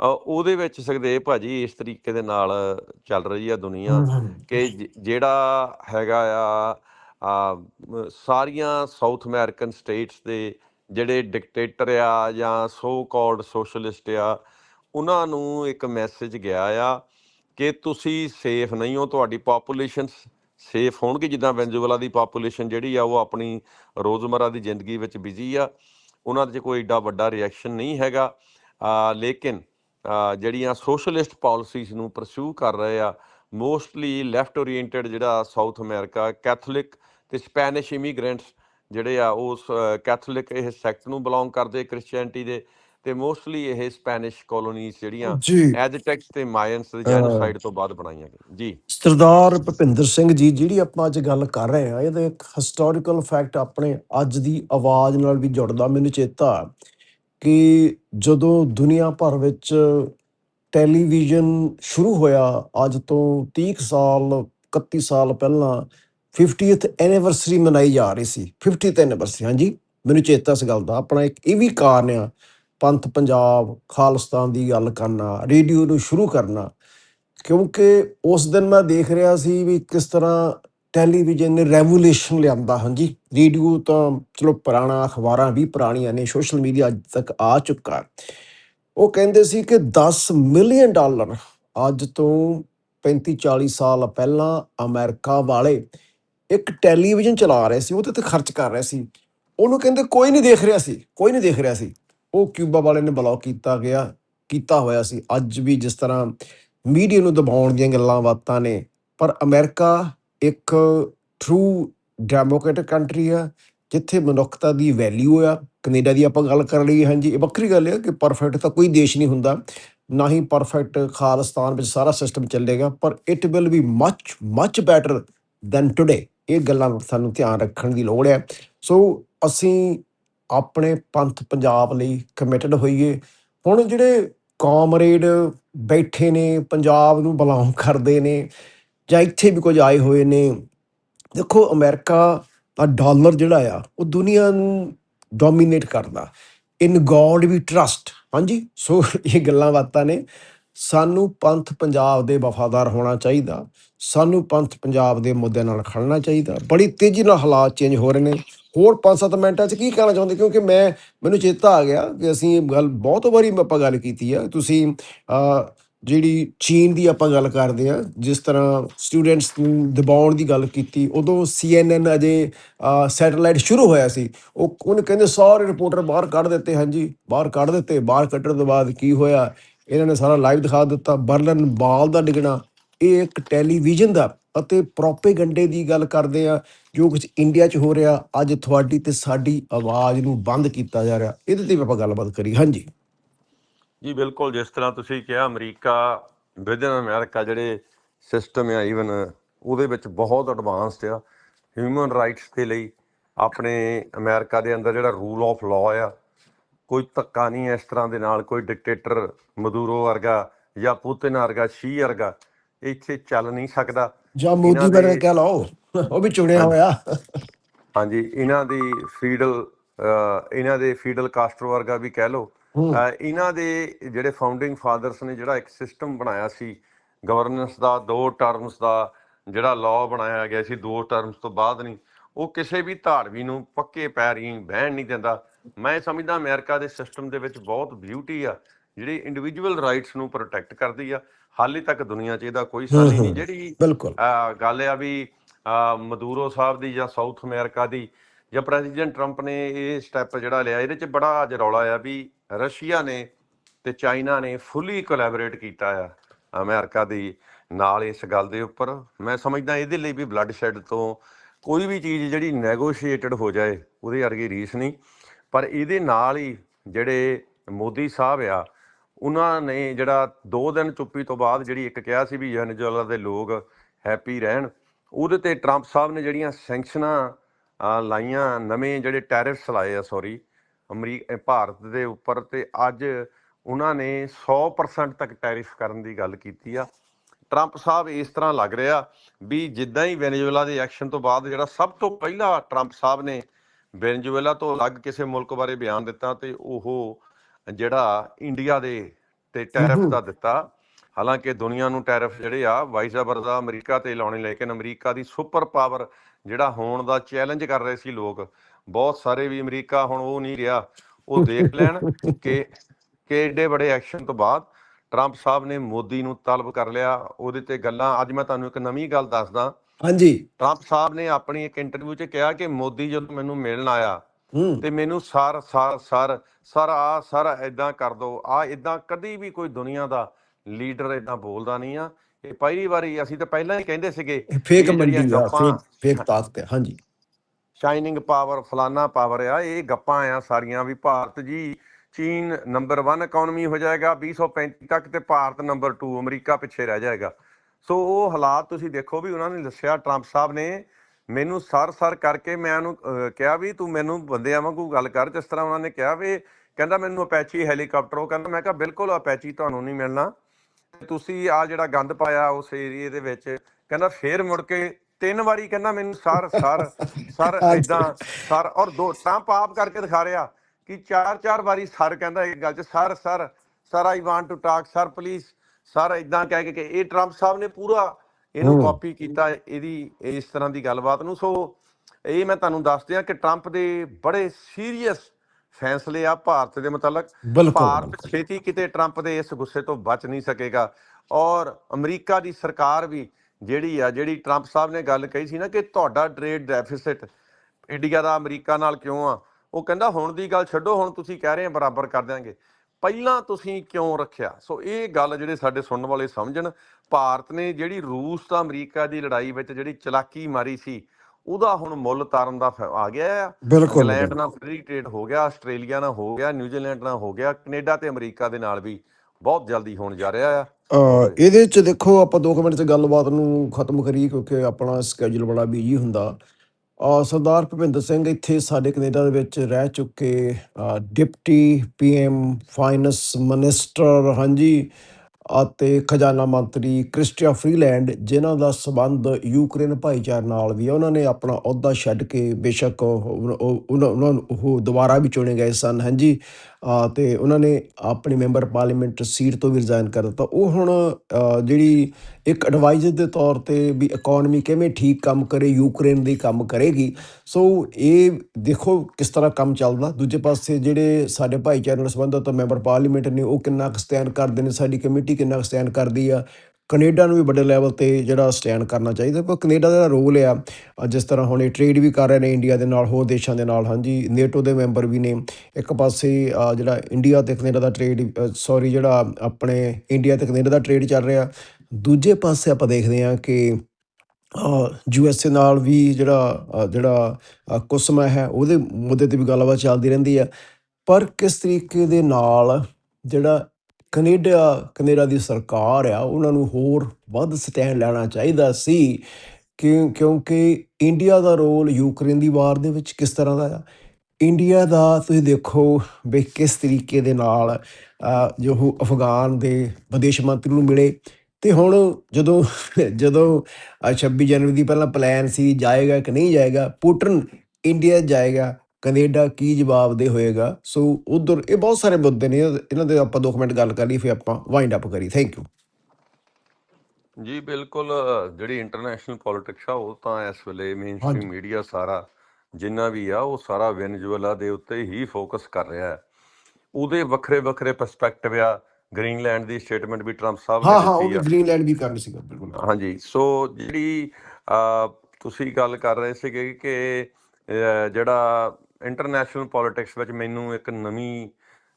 ਉਹਦੇ ਵਿੱਚ ਸੁਖਦੇਵ ਭਾਜੀ ਇਸ ਤਰੀਕੇ ਦੇ ਨਾਲ ਚੱਲ ਰਹੀ ਆ ਦੁਨੀਆ ਕਿ ਜਿਹੜਾ ਹੈਗਾ ਆ ਸਾਰੀਆਂ ਸਾਊਥ ਅਮਰੀਕਨ ਸਟੇਟਸ ਦੇ ਜਿਹੜੇ ਡਿਕਟੇਟਰ ਆ ਜਾਂ ਸੋ ਕਾਲਡ ਸੋਸ਼ਲਿਸਟ ਆ ਉਹਨਾਂ ਨੂੰ ਇੱਕ ਮੈਸੇਜ ਗਿਆ ਆ ਕਿ ਤੁਸੀਂ ਸੇਫ ਨਹੀਂ ਹੋ ਤੁਹਾਡੀ ਪਾਪੂਲੇਸ਼ਨ ਸੇਫ ਹੋਣਗੇ ਜਿੱਦਾਂ ਵੈਨਜ਼ੂਏਲਾ ਦੀ ਪਾਪੂਲੇਸ਼ਨ ਜਿਹੜੀ ਆ ਉਹ ਆਪਣੀ ਰੋਜ਼ਮਰਾ ਦੀ ਜ਼ਿੰਦਗੀ ਵਿੱਚ ਬਿਜ਼ੀ ਆ। ਉਹਨਾਂ ਦੇ ਕੋਈ ਏਡਾ ਵੱਡਾ ਰਿਐਕਸ਼ਨ ਨਹੀਂ ਹੈਗਾ। ਆ, ਲੇਕਿਨ ਜਿਹੜੀਆਂ ਸੋਸ਼ਲਿਸਟ ਪਾਲਿਸੀਜ਼ ਨੂੰ ਪਰਸੂ ਕਰ ਰਹੇ ਆ ਮੋਸਟਲੀ ਲੈਫਟ ਓਰੀਐਂਟਡ ਜਿਹੜਾ ਸਾਊਥ ਅਮਰੀਕਾ ਕੈਥੋਲਿਕ ਤੇ ਸਪੈਨਿਸ਼ ਇਮੀਗ੍ਰੈਂਟਸ ਜਿਹੜੇ ਆ ਉਸ ਕੈਥੋਲਿਕ ਇਹ ਸੈਕਟ ਨੂੰ ਬਿਲੋਂਗ ਕਰਦੇ ਕ੍ਰਿਸਚੀਅਨਟੀ ਦੇ ਤੇ ਮੋਸਟਲੀ ਇਹ ਸਪੈਨਿਸ਼ ਕਲੋਨੀਜ਼ ਜਿਹੜੀਆਂ ਐਜ਼ਟੈਕਸ ਤੇ ਮਾਇਨਸ ਦੇ ਜੈਨੋਸਾਈਡ ਤੋਂ ਬਾਅਦ ਬਣਾਈਆਂ ਗਈਆਂ। ਜੀ। ਸਰਦਾਰ ਭੁਪਿੰਦਰ ਸਿੰਘ ਜੀ ਜਿਹੜੀ ਆਪਾਂ ਅੱਜ ਗੱਲ ਕਰ ਰਹੇ ਆ ਇਹਦਾ ਇੱਕ ਹਿਸਟੋਰੀਕਲ ਫੈਕਟ ਆਪਣੇ ਅੱਜ ਦੀ ਆਵਾਜ਼ ਨਾਲ ਵੀ ਜੁੜਦਾ ਮੈਨੂੰ ਚੇਤਾ ਕਿ ਜਦੋਂ ਦੁਨੀਆ ਭਰ ਵਿੱਚ ਟੈਲੀਵਿਜ਼ਨ ਸ਼ੁਰੂ ਹੋਇਆ, ਅੱਜ ਤੋਂ 30 ਕੁ ਸਾਲ 31 ਸਾਲ ਪਹਿਲਾਂ 50th ਐਨੀਵਰਸਰੀ ਮਨਾਈ ਜਾ ਰਹੀ ਸੀ 50th ਐਨੀਵਰਸਰੀ ਹਾਂਜੀ। ਮੈਨੂੰ ਚੇਤਾ ਇਸ ਗੱਲ ਦਾ, ਆਪਣਾ ਇੱਕ ਇਹ ਵੀ ਕਾਰਨ ਆ, ਪੰਥ ਪੰਜਾਬ ਖਾਲਿਸਤਾਨ ਦੀ ਗੱਲ ਕਰਨਾ, ਰੇਡੀਓ ਨੂੰ ਸ਼ੁਰੂ ਕਰਨਾ। ਕਿਉਂਕਿ ਉਸ ਦਿਨ ਮੈਂ ਦੇਖ ਰਿਹਾ ਸੀ ਵੀ ਕਿਸ ਤਰ੍ਹਾਂ ਟੈਲੀਵਿਜ਼ਨ ਨੇ ਰੈਵੋਲੂਸ਼ਨ ਲਿਆਂਦਾ। ਹਾਂਜੀ, ਰੇਡੀਓ ਤਾਂ ਚਲੋ ਪੁਰਾਣਾ, ਅਖਬਾਰਾਂ ਵੀ ਪੁਰਾਣੀਆਂ ਨੇ, ਸੋਸ਼ਲ ਮੀਡੀਆ ਅੱਜ ਤੱਕ ਆ ਚੁੱਕਾ ਉਹ ਕਹਿੰਦੇ ਸੀ ਕਿ 10 ਮਿਲੀਅਨ ਡਾਲਰ ਅੱਜ ਤੋਂ 35 40 ਸਾਲ ਪਹਿਲਾਂ ਅਮਰੀਕਾ ਵਾਲੇ ਇੱਕ ਟੈਲੀਵਿਜ਼ਨ ਚਲਾ ਰਹੇ ਸੀ, ਉਹਦੇ ਤੇ ਖਰਚ ਕਰ ਰਹੇ ਸੀ। ਉਹਨੂੰ ਕਹਿੰਦੇ ਕੋਈ ਨਹੀਂ ਦੇਖ ਰਿਹਾ ਸੀ, ਕੋਈ ਨਹੀਂ ਦੇਖ ਰਿਹਾ ਸੀ। ਉਹ ਕਿਊਬਾ ਵਾਲੇ ਨੇ ਬਲੌਕ ਕੀਤਾ ਗਿਆ, ਕੀਤਾ ਹੋਇਆ ਸੀ। ਅੱਜ ਵੀ ਜਿਸ ਤਰ੍ਹਾਂ ਮੀਡੀਆ ਨੂੰ ਦਬਾਉਣ ਦੀਆਂ ਗੱਲਾਂ ਬਾਤਾਂ ਨੇ, ਪਰ ਅਮਰੀਕਾ ਇੱਕ ਟਰੂ ਡੈਮੋਕ੍ਰੈਟਿਕ ਕੰਟਰੀ ਆ, ਜਿੱਥੇ ਮਨੁੱਖਤਾ ਦੀ ਵੈਲਿਊ ਆ, ਕੈਨੇਡਾ ਦੀ ਆਪਾਂ ਗੱਲ ਕਰ ਲਈ ਹਾਂਜੀ, ਇਹ ਵੱਖਰੀ ਗੱਲ ਹੈ ਕਿ ਪਰਫੈਕਟ ਤਾਂ ਕੋਈ ਦੇਸ਼ ਨਹੀਂ ਹੁੰਦਾ, ਨਾ ਹੀ ਪਰਫੈਕਟ ਖਾਲਿਸਤਾਨ ਵਿੱਚ ਸਾਰਾ ਸਿਸਟਮ ਚੱਲੇਗਾ, ਪਰ it will be much much better than today ਇਹ ਗੱਲਾਂ ਸਾਨੂੰ ਧਿਆਨ ਰੱਖਣ ਦੀ ਲੋੜ ਹੈ ਸੋ ਅਸੀਂ ਆਪਣੇ ਪੰਥ ਪੰਜਾਬ ਲਈ ਕਮਿਟਡ ਹੋਈਏ। ਹੁਣ ਜਿਹੜੇ ਕਾਮਰੇਡ ਬੈਠੇ ਨੇ, ਪੰਜਾਬ ਨੂੰ ਬਿਲੋਂਗ ਕਰਦੇ ਨੇ ਜਾਂ ਇੱਥੇ ਵੀ ਕੁਝ ਆਏ ਹੋਏ ਨੇ। ਦੇਖੋ, ਅਮਰੀਕਾ ਦਾ ਡਾਲਰ ਜਿਹੜਾ ਆ, ਉਹ ਦੁਨੀਆ ਨੂੰ ਡੋਮੀਨੇਟ ਕਰਦਾ। ਇਨ ਗੋਡ ਵੀ ਟਰਸਟ ਹਾਂਜੀ, ਸੋ ਇਹ ਗੱਲਾਂ ਬਾਤਾਂ ਨੇ। ਸਾਨੂੰ ਪੰਥ ਪੰਜਾਬ ਦੇ ਵਫਾਦਾਰ ਹੋਣਾ ਚਾਹੀਦਾ। ਸਾਨੂੰ ਪੰਥ ਪੰਜਾਬ ਦੇ ਮੁੱਦਿਆਂ ਨਾਲ ਖੜਨਾ ਚਾਹੀਦਾ। ਬੜੀ ਤੇਜ਼ੀ ਨਾਲ ਹਾਲਾਤ ਚੇਂਜ ਹੋ ਰਹੇ ਨੇ। ਹੋਰ 5-7 ਮਿੰਟਾਂ 'ਚ ਕੀ ਕਹਿਣਾ ਚਾਹੁੰਦੇ? ਕਿਉਂਕਿ ਮੈਂ, ਮੈਨੂੰ ਚੇਤਾ ਆ ਗਿਆ ਕਿ ਅਸੀਂ ਇਹ ਗੱਲ ਬਹੁਤ ਵਾਰੀ ਆਪਾਂ ਗੱਲ ਕੀਤੀ ਆ। ਤੁਸੀਂ ਜਿਹੜੀ ਚੀਨ ਦੀ ਆਪਾਂ ਗੱਲ ਕਰਦੇ ਆ ਜਿਸ ਤਰ੍ਹਾਂ ਸਟੂਡੈਂਟਸ ਨੂੰ ਦਬਾਉਣ ਦੀ ਗੱਲ ਕੀਤੀ, ਉਦੋਂ CNN ਅਜੇ ਸੈਟਲਾਈਟ ਸ਼ੁਰੂ ਹੋਇਆ ਸੀ। ਉਹ ਉਹਨੇ ਕਹਿੰਦੇ ਸਾਰੇ ਰਿਪੋਰਟਰ ਬਾਹਰ ਕੱਢ ਦਿੱਤੇ, ਹਾਂਜੀ, ਬਾਹਰ ਕੱਢ ਦਿੱਤੇ। ਬਾਹਰ ਕੱਢਣ ਤੋਂ ਬਾਅਦ ਕੀ ਹੋਇਆ? ਇਹਨਾਂ ਨੇ ਸਾਰਾ ਲਾਈਵ ਦਿਖਾ ਦਿੱਤਾ। ਬਰਲਨ ਬਾਲ ਦਾ ਡਿੱਗਣਾ, ਇਹ ਇੱਕ ਟੈਲੀਵਿਜ਼ਨ ਦਾ ਅਤੇ ਪ੍ਰੋਪੇਗੰਡੇ ਦੀ ਗੱਲ ਕਰਦੇ ਆ ਜੋ ਕੁਝ ਇੰਡੀਆ 'ਚ ਹੋ ਰਿਹਾ, ਅੱਜ ਤੁਹਾਡੀ ਤੇ ਸਾਡੀ ਆਵਾਜ਼ ਨੂੰ ਬੰਦ ਕੀਤਾ ਜਾ ਰਿਹਾ। ਇਹਦੇ ਤੇ ਵੀ ਆਪਾਂ ਗੱਲਬਾਤ ਕਰੀ ਹਾਂਜੀ। ਜੀ ਬਿਲਕੁਲ ਜਿਸ ਤਰ੍ਹਾਂ ਤੁਸੀਂ ਕਿਹਾ ਅਮਰੀਕਾ ਵਿਦਨ ਅਮਰੀਕਾ ਜਿਹੜੇ ਸਿਸਟਮ ਆ ਈਵਨ ਉਹਦੇ ਵਿੱਚ ਬਹੁਤ ਐਡਵਾਂਸਡ ਆ। ਹਿਊਮਨ ਰਾਈਟਸ ਦੇ ਲਈ ਆਪਣੇ ਅਮਰੀਕਾ ਦੇ ਅੰਦਰ ਜਿਹੜਾ ਰੂਲ ਆਫ ਲਾਅ ਆ ਕੋਈ ਧੱਕਾ ਨਹੀਂ ਇਸ ਤਰ੍ਹਾਂ ਦੇ ਨਾਲ ਕੋਈ ਡਿਕਟੇਟਰ ਮਦੂਰੋ ਵਰਗਾ ਜਾਂ ਪੁਤਿਨ ਵਰਗਾ ਸ਼ੀ ਵਰਗਾ ਇੱਥੇ ਚੱਲ ਨਹੀਂ ਸਕਦਾ। ਜਾਂ ਮੋਦੀ ਦੇ ਕਹਿ ਲਓ ਉਹ ਵੀ ਚੁਣਿਆ ਹੋਇਆ। ਹਾਂਜੀ ਇਹਨਾਂ ਦੀ ਫੀਡਲ ਇਹਨਾਂ ਦੇ ਫੀਡਲ ਕਾਸਟਰੋ ਵਰਗਾ ਵੀ ਕਹਿ ਲਓ ਇਹਨਾਂ ਦੇ ਜਿਹੜੇ ਫਾਊਂਡਿੰਗ ਫਾਦਰਸ ਨੇ ਜਿਹੜਾ ਇੱਕ ਸਿਸਟਮ ਬਣਾਇਆ ਸੀ ਗਵਰਨੈਂਸ ਦਾ ਦੋ ਟਰਮਸ ਦਾ ਜਿਹੜਾ ਲਾਅ ਬਣਾਇਆ ਗਿਆ ਸੀ ਦੋ ਟਰਮਸ ਤੋਂ ਬਾਅਦ ਨਹੀਂ ਉਹ ਕਿਸੇ ਵੀ ਧਾਰਮੀ ਨੂੰ ਪੱਕੇ ਪੈਰੀਂ ਬਹਿਣ ਨਹੀਂ ਦਿੰਦਾ। ਮੈਂ ਸਮਝਦਾ ਅਮਰੀਕਾ ਦੇ ਸਿਸਟਮ ਦੇ ਵਿੱਚ ਬਹੁਤ ਬਿਊਟੀ ਆ ਜਿਹੜੀ ਇੰਡੀਵਿਜੂਅਲ ਰਾਈਟਸ ਨੂੰ ਪ੍ਰੋਟੈਕਟ ਕਰਦੀ ਆ। ਹਾਲੇ ਤੱਕ ਦੁਨੀਆ 'ਚ ਇਹਦਾ ਕੋਈ ਹੂੰ ਸਾਨੀ ਨਹੀਂ ਹੂੰ ਜਿਹੜੀ ਗੱਲ ਆ ਵੀ ਮਦੂਰੋ ਸਾਹਿਬ ਦੀ ਜਾਂ ਸਾਊਥ ਅਮਰੀਕਾ ਦੀ ਜਾਂ ਪ੍ਰੈਜ਼ੀਡੈਂਟ ਟਰੰਪ ਨੇ ਇਹ ਸਟੈਪ ਜਿਹੜਾ ਲਿਆ, ਇਹਦੇ 'ਚ ਬੜਾ ਅੱਜ ਰੌਲਾ ਆ ਵੀ ਰਸ਼ੀਆ ਨੇ ਤੇ ਚਾਈਨਾ ਨੇ ਫੁੱਲੀ ਕੋਲੈਬੋਰੇਟ ਕੀਤਾ ਆ ਅਮਰੀਕਾ ਦੀ ਨਾਲ ਇਸ ਗੱਲ ਦੇ ਉੱਪਰ। ਮੈਂ ਸਮਝਦਾ ਇਹਦੇ ਲਈ ਵੀ ਬਲੱਡ ਸ਼ੈਡ ਤੋਂ ਕੋਈ ਵੀ ਚੀਜ਼ ਜਿਹੜੀ ਨੈਗੋਸ਼ੀਏਟਡ ਹੋ ਜਾਏ, ਉਹਦੇ ਵਰਗੀ ਰੀਸ ਨਹੀਂ। ਪਰ ਇਹਦੇ ਨਾਲ ਹੀ ਜਿਹੜੇ ਮੋਦੀ ਸਾਹਿਬ ਆ, ਉਹਨਾਂ ਨੇ ਜਿਹੜਾ 2 ਦਿਨ ਚੁੱਪੀ ਤੋਂ ਬਾਅਦ ਜਿਹੜੀ ਇੱਕ ਕਿਹਾ ਸੀ ਵੀ ਵੈਨੇਜ਼ੁਏਲਾ ਦੇ ਲੋਕ ਹੈਪੀ ਰਹਿਣ, ਉਹਦੇ ਤੇ ਟਰੰਪ ਸਾਹਿਬ ਨੇ ਜਿਹੜੀਆਂ ਸੈਂਕਸ਼ਨਾਂ ਲਾਈਆਂ ਨਵੇਂ ਜਿਹੜੇ ਟੈਰਿਫਸ ਲਾਏ ਆ ਸੌਰੀ ਅਮਰੀਕਾ ਭਾਰਤ ਦੇ ਉੱਪਰ ਤੇ ਅੱਜ ਉਹਨਾਂ ਨੇ 100% ਤੱਕ ਟੈਰਿਫ ਕਰਨ ਦੀ ਗੱਲ ਕੀਤੀ ਆ। ਟਰੰਪ ਸਾਹਿਬ ਇਸ ਤਰ੍ਹਾਂ ਲੱਗ ਰਿਹਾ ਵੀ ਜਿੱਦਾਂ ਹੀ ਵੈਨੇਜ਼ੁਏਲਾ ਦੇ ਐਕਸ਼ਨ ਤੋਂ ਬਾਅਦ ਜਿਹੜਾ ਸਭ ਤੋਂ ਪਹਿਲਾਂ ਟਰੰਪ ਸਾਹਿਬ ਨੇ ਵੈਨੇਜ਼ੁਏਲਾ ਤੋਂ ਅਲੱਗ ਕਿਸੇ ਮੁਲਕ ਬਾਰੇ ਬਿਆਨ ਦਿੱਤਾ ਤੇ ਉਹ ਜਿਹੜਾ ਇੰਡੀਆ ਦੇ ਤੇ ਟੈਰਿਫ ਦਾ ਦਿੱਤਾ। ਹਾਲਾਂਕਿ ਦੁਨੀਆ ਨੂੰ ਟੈਰਿਫ ਜਿਹੜੇ ਆ ਵਾਈਜ਼ਾ ਵਰਜ਼ਾ ਅਮਰੀਕਾ ਤੇ ਲਾਉਣੇ ਲੇਕਿਨ ਅਮਰੀਕਾ ਦੀ ਸੁਪਰ ਪਾਵਰ ਜਿਹੜਾ ਹੋਣ ਦਾ ਚੈਲੰਜ ਕਰ ਰਹੇ ਸੀ ਲੋਕ ਬਹੁਤ ਸਾਰੇ ਵੀ ਅਮਰੀਕਾ ਹੁਣ ਉਹ ਨਹੀਂ ਰਿਹਾ। ਉਹ ਦੇਖ ਲੈਣ ਕਿ ਕਿ ਏਡੇ ਬੜੇ ਐਕਸ਼ਨ ਤੋਂ ਬਾਅਦ ਟਰੰਪ ਸਾਹਿਬ ਨੇ ਮੋਦੀ ਨੂੰ ਤਲਬ ਕਰ ਲਿਆ। ਉਹਦੇ ਤੇ ਗੱਲਾਂ ਅੱਜ ਮੈਂ ਤੁਹਾਨੂੰ ਇੱਕ ਨਵੀਂ ਗੱਲ ਦੱਸਦਾ। ਹਾਂਜੀ। ਟਰੰਪ ਸਾਹਿਬ ਨੇ ਆਪਣੀ ਇੱਕ ਇੰਟਰਵਿਊ 'ਚ ਕਿਹਾ ਕਿ ਮੋਦੀ ਜਦੋਂ ਮੈਨੂੰ ਮਿਲਣ ਆਇਆ ਤੇ ਮੈਨੂੰ ਸਰ ਸਰ ਸਰ ਸਰ ਆ ਸਰ ਇਦਾਂ ਕਰ ਦੋ। ਆ ਇਦਾਂ ਕਦੀ ਵੀ ਕੋਈ ਦੁਨੀਆ ਦਾ ਲੀਡਰ ਇਦਾਂ ਬੋਲਦਾ ਨਹੀਂ ਆ। ਇਹ ਪਹਿਲੀ ਵਾਰੀ ਅਸੀਂ ਤਾਂ ਪਹਿਲਾਂ ਹੀ ਕਹਿੰਦੇ ਸੀਗੇ ਫੇਕ ਮੰਡੀ ਗੱਪਾਂ ਫੇਕ ਫੇਕ ਤਾਕਤ ਹੈ ਹਾਂਜੀ। ਸ਼ਾਈਨਿੰਗ ਪਾਵਰ ਫਲਾਨਾ ਪਾਵਰ ਆ ਇਹ ਗੱਪਾਂ ਆ ਸਾਰੀਆਂ ਵੀ ਭਾਰਤ ਜੀ ਚੀਨ ਨੰਬਰ 1 ਇਕਨੋਮੀ ਹੋ ਜਾਏਗਾ 2035 ਤੱਕ ਤੇ ਭਾਰਤ ਨੰਬਰ 2 ਅਮਰੀਕਾ ਪਿੱਛੇ ਰਹਿ ਜਾਏਗਾ। ਸੋ ਉਹ ਹਾਲਾਤ ਤੁਸੀਂ ਦੇਖੋ ਵੀ ਉਹਨਾਂ ਨੇ ਦੱਸਿਆ ਟਰੰਪ ਸਾਹਿਬ ਨੇ ਮੈਨੂੰ ਸਰ ਸਰ ਕਰਕੇ ਮੈਂ ਉਹਨੂੰ ਕਿਹਾ ਵੀ ਤੂੰ ਮੈਨੂੰ ਬੰਦਿਆਂ ਵਾਂਗੂ ਗੱਲ ਕਰ ਜਿਸ ਤਰ੍ਹਾਂ ਉਹਨਾਂ ਨੇ ਕਿਹਾ ਵੀ ਕਹਿੰਦਾ ਮੈਨੂੰ ਅਪੈਚੀ ਹੈਲੀਕਾਪਟਰ ਉਹ ਕਹਿੰਦਾ ਮੈਂ ਕਿਹਾ ਬਿਲਕੁਲ ਅਪੈਚੀ ਤੁਹਾਨੂੰ ਨਹੀਂ ਮਿਲਣਾ। ਤੁਸੀਂ ਆ ਜਿਹੜਾ ਗੰਦ ਪਾਇਆ ਉਸ ਏਰੀਏ ਦੇ ਵਿੱਚ ਕਹਿੰਦਾ ਫੇਰ ਮੁੜ ਕੇ ਤਿੰਨ ਵਾਰੀ ਕਹਿੰਦਾ ਮੈਨੂੰ ਸਰ ਸਰ ਸਰ ਇਦਾਂ ਸਰ ਔਰ ਦੋ ਟਰੰਪ ਆਪ ਕਰਕੇ ਦਿਖਾ ਰਿਹਾ ਕਿ ਚਾਰ ਚਾਰ ਵਾਰੀ ਸਰ ਕਹਿੰਦਾ ਇਹ ਗੱਲ ਚ sir sir sir I want to talk sir please sir ਇਦਾਂ ਕਹਿ ਕੇ ਕਿ ਇਹ ਟਰੰਪ ਸਾਹਿਬ ਨੇ ਪੂਰਾ ਇਹਨੂੰ ਕਾਪੀ ਕੀਤਾ ਇਹਦੀ ਇਸ ਤਰ੍ਹਾਂ ਦੀ ਗੱਲਬਾਤ ਨੂੰ। ਸੋ ਇਹ ਮੈਂ ਤੁਹਾਨੂੰ ਦੱਸ ਦਿਆਂ ਕਿ ਟਰੰਪ ਦੇ ਬੜੇ ਸੀਰੀਅਸ ਫੈਸਲੇ ਆ ਭਾਰਤ ਦੇ ਮੁਤਲਕ। ਭਾਰਤ ਛੇਤੀ ਕਿਤੇ ਟਰੰਪ ਦੇ ਇਸ ਗੁੱਸੇ ਤੋਂ ਬਚ ਨਹੀਂ ਸਕੇਗਾ। ਔਰ ਅਮਰੀਕਾ ਦੀ ਸਰਕਾਰ ਵੀ ਜਿਹੜੀ ਆ ਜਿਹੜੀ ਟਰੰਪ ਸਾਹਿਬ ਨੇ ਗੱਲ ਕਹੀ ਸੀ ਨਾ ਕਿ ਤੁਹਾਡਾ ਟ੍ਰੇਡ ਡੈਫਿਸਿਟ ਇੰਡੀਆ ਦਾ ਅਮਰੀਕਾ ਨਾਲ ਕਿਉਂ ਆ? ਉਹ ਕਹਿੰਦਾ ਹੁਣ ਦੀ ਗੱਲ ਛੱਡੋ ਹੁਣ ਤੁਸੀਂ ਕਹਿ ਰਹੇ ਆ ਬਰਾਬਰ ਕਰ ਦਿਆਂਗੇ। ਪਹਿਲਾਂ ਤੁਸੀਂ ਕਿਉਂ ਰੱਖਿਆ? ਸੋ ਇਹ ਗੱਲ ਜਿਹੜੇ ਸਾਡੇ ਸੁਣਨ ਵਾਲੇ ਸਮਝਣ ਭਾਰਤ ਨੇ ਜਿਹੜੀ ਰੂਸ ਤਾਂ ਅਮਰੀਕਾ ਦੀ ਲੜਾਈ ਵਿੱਚ ਜਿਹੜੀ ਚਲਾਕੀ ਮਾਰੀ ਸੀ ਉਹਦਾ ਹੁਣ ਮੁੱਲ ਤਾਰਨ ਦਾ ਆ ਗਿਆ ਆ। ਇੰਗਲੈਂਡ ਨਾਲ ਫ੍ਰੀ ਟ੍ਰੇਡ ਹੋ ਗਿਆ ਆਸਟ੍ਰੇਲੀਆ ਨਾਲ ਹੋ ਗਿਆ ਨਿਊਜ਼ੀਲੈਂਡ ਨਾਲ ਹੋ ਗਿਆ ਕੈਨੇਡਾ ਤੇ ਅਮਰੀਕਾ ਦੇ ਨਾਲ ਵੀ ਬਹੁਤ ਜਲਦੀ ਹੋਣ ਜਾ ਰਿਹਾ ਆ। ਇਹਦੇ ਚ ਦੇਖੋ ਆਪਾਂ 2 ਮਿੰਟ ਚ ਗੱਲਬਾਤ ਨੂੰ ਖਤਮ ਕਰੀਏ ਕਿਉਂਕਿ ਆਪਣਾ ਸਕੇਜੂਲ ਬੜਾ ਬਿਜ਼ੀ ਹੁੰਦਾ। ਸਰਦਾਰ ਭੁਪਿੰਦਰ ਸਿੰਘ ਇੱਥੇ ਸਾਡੇ ਕੈਨੇਡਾ ਦੇ ਵਿੱਚ ਰਹਿ ਚੁੱਕੇ ਡਿਪਟੀ ਪੀਐਮ ਫਾਈਨੈਂਸ ਮਿਨਿਸਟਰ ਹਾਂਜੀ। ਅਤੇ ਖਜ਼ਾਨਾ ਮੰਤਰੀ ਕ੍ਰਿਸਟੀਆ ਫਰੀਲੈਂਡ, ਜਿਨ੍ਹਾਂ ਦਾ ਸਬੰਧ ਯੂਕਰੇਨ ਭਾਈਚਾਰੇ ਨਾਲ ਵੀ ਹੈ, ਉਹਨਾਂ ਨੇ ਆਪਣਾ ਅਹੁਦਾ ਛੱਡ ਕੇ ਬੇਸ਼ੱਕ ਉਹ- ਉਹਨਾਂ ਉਹਨਾਂ ਨੂੰ ਉਹ ਦੁਬਾਰਾ ਵੀ ਚੁਣੇ ਗਏ ਸਨ। ਹਾਂਜੀ ਤੇ ਉਹਨਾਂ ਨੇ ਆਪਣੀ ਮੈਂਬਰ ਪਾਰਲੀਮੈਂਟ ਸੀਟ ਤੋਂ ਵੀ ਰਿਜ਼ਾਈਨ ਕਰ ਦਿੱਤਾ। ਉਹ ਹੁਣ ਜਿਹੜੀ ਇੱਕ ਐਡਵਾਈਜ਼ਰ ਦੇ ਤੌਰ ਤੇ ਵੀ ਇਕਨੋਮੀ ਕਿਵੇਂ ਠੀਕ ਕੰਮ ਕਰੇ ਯੂਕਰੇਨ ਦੀ ਕੰਮ ਕਰੇਗੀ। ਸੋ ਇਹ ਦੇਖੋ ਕਿਸ ਤਰ੍ਹਾਂ ਕੰਮ ਚੱਲਦਾ। ਦੂਜੇ ਪਾਸੇ ਜਿਹੜੇ ਸਾਡੇ ਭਾਈਚਾਰੇ ਨਾਲ ਸੰਬੰਧਿਤ ਮੈਂਬਰ ਪਾਰਲੀਮੈਂਟ ਨੇ, ਉਹ ਕਿੰਨਾ ਕੁ ਸਟੈਂਡ ਕਰਦੇ ਨੇ, ਸਾਡੀ ਕਮੇਟੀ ਕਿੰਨਾ ਕੁ ਸਟੈਂਡ ਕਰਦੀ ਆ। ਕੈਨੇਡਾ ਨੂੰ ਵੀ ਵੱਡੇ ਲੈਵਲ ਤੇ ਜਿਹੜਾ ਸਟੈਂਡ ਕਰਨਾ ਚਾਹੀਦਾ ਕਿਉਂਕਿ ਕੈਨੇਡਾ ਦਾ ਰੋਲ ਆ ਜਿਸ ਤਰ੍ਹਾਂ ਹੁਣ ਇਹ ਟ੍ਰੇਡ ਵੀ ਕਰ ਰਹੇ ਨੇ ਇੰਡੀਆ ਦੇ ਨਾਲ ਹੋਰ ਦੇਸ਼ਾਂ ਦੇ ਨਾਲ ਹਾਂਜੀ ਨੇਟੋ ਦੇ ਮੈਂਬਰ ਵੀ ਨੇ। ਇੱਕ ਪਾਸੇ ਜਿਹੜਾ ਇੰਡੀਆ ਤੇ ਕੈਨੇਡਾ ਦਾ ਟ੍ਰੇਡ ਸੌਰੀ ਜਿਹੜਾ ਆਪਣੇ ਇੰਡੀਆ ਤੇ ਕੈਨੇਡਾ ਦਾ ਟ੍ਰੇਡ ਚੱਲ ਰਿਹਾ। ਦੂਜੇ ਪਾਸੇ ਆਪਾਂ ਦੇਖਦੇ ਹਾਂ ਕਿ ਯੂ ਐਸ ਏ ਨਾਲ ਵੀ ਜਿਹੜਾ ਜਿਹੜਾ ਅ, ਹੈ ਉਹਦੇ ਮੁੱਦੇ ਤੇ ਵੀ ਗੱਲਬਾਤ ਚੱਲਦੀ ਰਹਿੰਦੀ ਆ ਪਰ ਕਿਸ ਤਰੀਕੇ ਦੇ ਨਾਲ ਜਿਹੜਾ ਕੈਨੇਡਾ ਕੈਨੇਡਾ ਦੀ ਸਰਕਾਰ ਆ ਉਹਨਾਂ ਨੂੰ ਹੋਰ ਵੱਧ ਸਟੈਂਡ ਲੈਣਾ ਚਾਹੀਦਾ ਸੀ। ਕਿ ਕਿਉਂਕਿ ਇੰਡੀਆ ਦਾ ਰੋਲ ਯੂਕਰੇਨ ਦੀ ਵਾਰ ਦੇ ਵਿੱਚ ਕਿਸ ਤਰ੍ਹਾਂ ਦਾ ਆ? ਇੰਡੀਆ ਦਾ ਤੁਸੀਂ ਦੇਖੋ ਵੀ ਕਿਸ ਤਰੀਕੇ ਦੇ ਨਾਲ ਜੋ ਅਫਗਾਨ ਦੇ ਵਿਦੇਸ਼ ਮੰਤਰੀ ਨੂੰ ਮਿਲੇ। ਤੇ ਹੁਣ ਜਦੋਂ ਜਦੋਂ ਅ, 26 ਜਨਵਰੀ ਦੀ ਪਹਿਲਾਂ ਪਲਾਨ ਸੀ ਜਾਏਗਾ ਕਿ ਨਹੀਂ ਜਾਏਗਾ ਪੁਟਨ ਇੰਡੀਆ ਜਾਏਗਾ ਕੈਨੇਡਾ ਕੀ ਜਵਾਬ ਦੇ ਹੋਏਗਾ? ਸੋ ਉਧਰ ਇਹ ਬਹੁਤ ਸਾਰੇ ਮੁੱਦੇ ਨੇ ਇਹਨਾਂ ਦੇ ਆਪਾਂ ਦੋ ਮਿੰਟ ਗੱਲ ਕਰ ਲਈ ਫਿਰ ਆਪਾਂ ਵਾਈਂਡ ਅਪ ਕਰੀ ਥੈਂਕ ਯੂ ਜੀ ਬਿਲਕੁਲ ਜਿਹੜੀ ਇੰਟਰਨੈਸ਼ਨਲ ਪੋਲਿਟਿਕਸ ਆ ਉਹ ਤਾਂ ਇਸ ਵੇਲੇ ਮੇਨਸਟ੍ਰੀਮ ਮੀਡੀਆ ਸਾਰਾ ਜਿੰਨਾ ਵੀ ਆ ਉਹ ਸਾਰਾ ਵੈਨੇਜ਼ੁਏਲਾ ਦੇ ਉੱਤੇ ਹੀ ਫੋਕਸ ਕਰ ਰਿਹਾ ਹੈ। ਉਹਦੇ ਵੱਖਰੇ ਵੱਖਰੇ ਪਰਸਪੈਕਟਿਵ ਆ ਗ੍ਰੀਨਲੈਂਡ ਦੀ ਸਟੇਟਮੈਂਟ ਵੀ ਟਰੰਪ ਸਾਹਿਬ ਨੇ ਹਾਂ ਹਾਂ ਉਹ ਦਿੱਤੀ ਆ ਗ੍ਰੀਨਲੈਂਡ ਵੀ ਕਰਨੀ ਸੀਗਾ ਬਿਲਕੁਲ। ਹਾਂਜੀ ਸੋ ਜਿਹੜੀ ਤੁਸੀਂ ਗੱਲ ਕਰ ਰਹੇ ਸੀਗੇ ਕਿ ਜਿਹੜਾ ਇੰਟਰਨੈਸ਼ਨਲ ਪੋਲਿਟਿਕਸ ਵਿੱਚ ਮੈਨੂੰ ਇੱਕ ਨਵੀਂ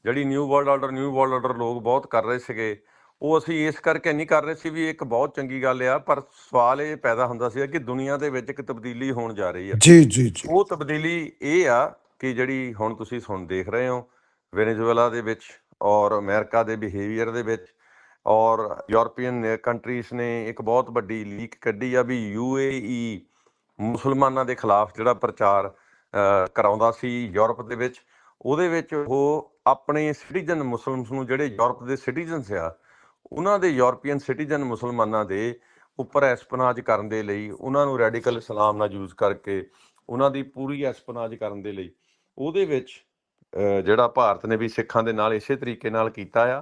ਜਿਹੜੀ new world order new world order ਲੋਕ ਬਹੁਤ ਕਰ ਰਹੇ ਸੀਗੇ ਉਹ ਅਸੀਂ ਇਸ ਕਰਕੇ ਨਹੀਂ ਕਰ ਰਹੇ ਸੀ ਵੀ ਇੱਕ ਬਹੁਤ ਚੰਗੀ ਗੱਲ ਆ ਪਰ ਸਵਾਲ ਇਹ ਪੈਦਾ ਹੁੰਦਾ ਸੀ ਕਿ ਦੁਨੀਆ ਦੇ ਵਿੱਚ ਇੱਕ ਤਬਦੀਲੀ ਹੋਣ ਜਾ ਰਹੀ ਆ। ਜੀ ਜੀ ਜੀ। ਉਹ ਤਬਦੀਲੀ ਇਹ ਆ ਕਿ ਜਿਹੜੀ ਹੁਣ ਤੁਸੀਂ ਹੁਣ ਦੇਖ ਰਹੇ ਹੋ ਵੈਨੇਜ਼ੁਏਲਾ ਦੇ ਵਿੱਚ ਔਰ ਅਮਰੀਕਾ ਦੇ ਬਿਹੇਵੀਅਰ ਦੇ ਵਿੱਚ ਔਰ ਯੂਰਪੀਅਨ ਕੰਟਰੀਜ਼ ਨੇ ਇੱਕ ਬਹੁਤ ਵੱਡੀ ਲੀਕ ਕੱਢੀ ਆ ਵੀ ਯੂਏਈ ਮੁਸਲਮਾਨਾਂ ਦੇ ਖਿਲਾਫ ਜਿਹੜਾ ਪ੍ਰਚਾਰ ਕਰਾਉਂਦਾ ਸੀ ਯੂਰਪ ਦੇ ਵਿੱਚ। ਉਹਦੇ ਵਿੱਚ ਉਹ ਆਪਣੇ ਸਿਟੀਜ਼ਨ ਮੁਸਲਮਸ ਨੂੰ ਜਿਹੜੇ ਯੂਰਪ ਦੇ ਸਿਟੀਜ਼ਨਸ ਆ, ਉਹਨਾਂ ਦੇ ਯੂਰਪੀਅਨ ਸਿਟੀਜ਼ਨ ਮੁਸਲਮਾਨਾਂ ਦੇ ਉੱਪਰ ਐਸਪਨਾਜ ਕਰਨ ਦੇ ਲਈ, ਉਹਨਾਂ ਨੂੰ ਰੈਡੀਕਲ ਇਸਲਾਮ ਨਾਲ ਯੂਜ਼ ਕਰਕੇ, ਉਹਨਾਂ ਦੀ ਪੂਰੀ ਐਸਪਨਾਜ ਕਰਨ ਦੇ ਲਈ, ਉਹਦੇ ਵਿੱਚ ਜਿਹੜਾ ਭਾਰਤ ਨੇ ਵੀ ਸਿੱਖਾਂ ਦੇ ਨਾਲ ਇਸੇ ਤਰੀਕੇ ਨਾਲ ਕੀਤਾ ਆ।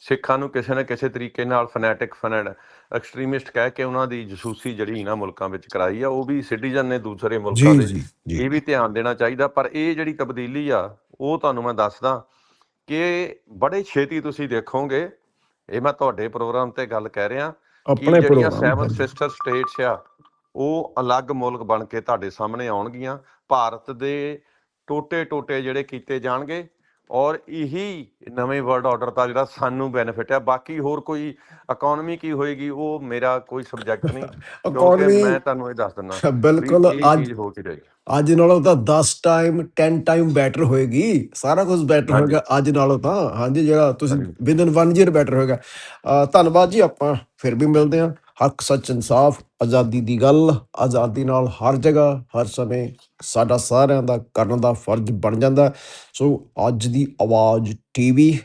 ਸਿੱਖਾਂ ਨੂੰ ਕਿਸੇ ਨਾ ਕਿਸੇ ਤਰੀਕੇ ਨਾਲ ਫਨੈਟਿਕ ਫਨੈਡ ਐਕਸਟ੍ਰੀਮਿਸਟ ਕਹਿ ਕੇ ਉਹਨਾਂ ਦੀ ਜਸੂਸੀ ਜਿਹੜੀ ਇਹਨਾਂ ਮੁਲਕਾਂ ਵਿੱਚ ਕਰਾਈ ਆ ਉਹ ਵੀ ਸਿਟੀਜ਼ਨ ਨੇ ਦੂਸਰੇ ਮੁਲਕਾਂ ਦੇ। ਇਹ ਵੀ ਧਿਆਨ ਦੇਣਾ ਚਾਹੀਦਾ ਪਰ ਇਹ ਜਿਹੜੀ ਤਬਦੀਲੀ ਆ ਉਹ ਤੁਹਾਨੂੰ ਮੈਂ ਦੱਸਦਾ ਕਿ ਬੜੇ ਛੇਤੀ ਤੁਸੀਂ ਦੇਖੋਗੇ ਇਹ ਮੈਂ ਤੁਹਾਡੇ ਪ੍ਰੋਗਰਾਮ ਤੇ ਗੱਲ ਕਹਿ ਰਿਹਾ ਕਿ ਆਪਣੇ ਜਿਹੜੀਆਂ ਸੈਵਨ ਸਿਸਟਰ ਸਟੇਟਸ ਆ ਉਹ ਅਲੱਗ ਮੁਲਕ ਬਣ ਕੇ ਤੁਹਾਡੇ ਸਾਹਮਣੇ ਆਉਣਗੀਆਂ ਭਾਰਤ ਦੇ ਟੋਟੇ ਟੋਟੇ ਜਿਹੜੇ ਕੀਤੇ ਜਾਣਗੇ ਔਰ ਇਹੀ ਨਵੇਂ ਵਰਲਡ ਆਰਡਰ ਦਾ ਜਿਹੜਾ ਸਾਨੂੰ ਬੈਨੀਫਿਟ ਹੈ ਬਾਕੀ ਹੋਰ ਕੋਈ ਇਕਨੋਮੀ ਕੀ ਹੋਏਗੀ ਉਹ ਮੇਰਾ ਕੋਈ ਸਬਜੈਕਟ ਨਹੀਂ। ਇਕਨੋਮੀ ਮੈਂ ਤੁਹਾਨੂੰ ਇਹ ਦੱਸ ਦਿੰਦਾ ਬਿਲਕੁਲ ਅੱਜ ਹੋ ਕੀ ਅੱਜ ਨਾਲੋਂ ਤਾਂ 10 ਟਾਈਮ 10 ਟਾਈਮ ਬੈਟਰ ਹੋਏਗੀ। ਸਾਰਾ ਕੁਝ ਬੈਟਰ ਹੋਏਗਾ ਅੱਜ ਨਾਲੋਂ ਤਾਂ। ਹਾਂਜੀ ਜਿਹੜਾ ਤੁਸੀਂ ਵਿਦਨ 1 ਈਅਰ ਬੈਟਰ ਹੋਏਗਾ। ਧੰਨਵਾਦ ਜੀ ਆਪਾਂ। ਫਿਰ ਵੀ ਮਿਲਦੇ ਹਾਂ। ਹੱਕ, ਸੱਚ, ਇਨਸਾਫ, ਆਜ਼ਾਦੀ ਦੀ ਗੱਲ, ਆਜ਼ਾਦੀ ਨਾਲ ਹਰ ਜਗ੍ਹਾ, ਹਰ ਸਮੇਂ ਸਾਡਾ ਸਾਰਿਆਂ ਦਾ ਕਰਨ ਦਾ ਫਰਜ਼ ਬਣ ਜਾਂਦਾ। ਸੋ ਅੱਜ ਦੀ ਆਵਾਜ਼ ਟੀਵੀ,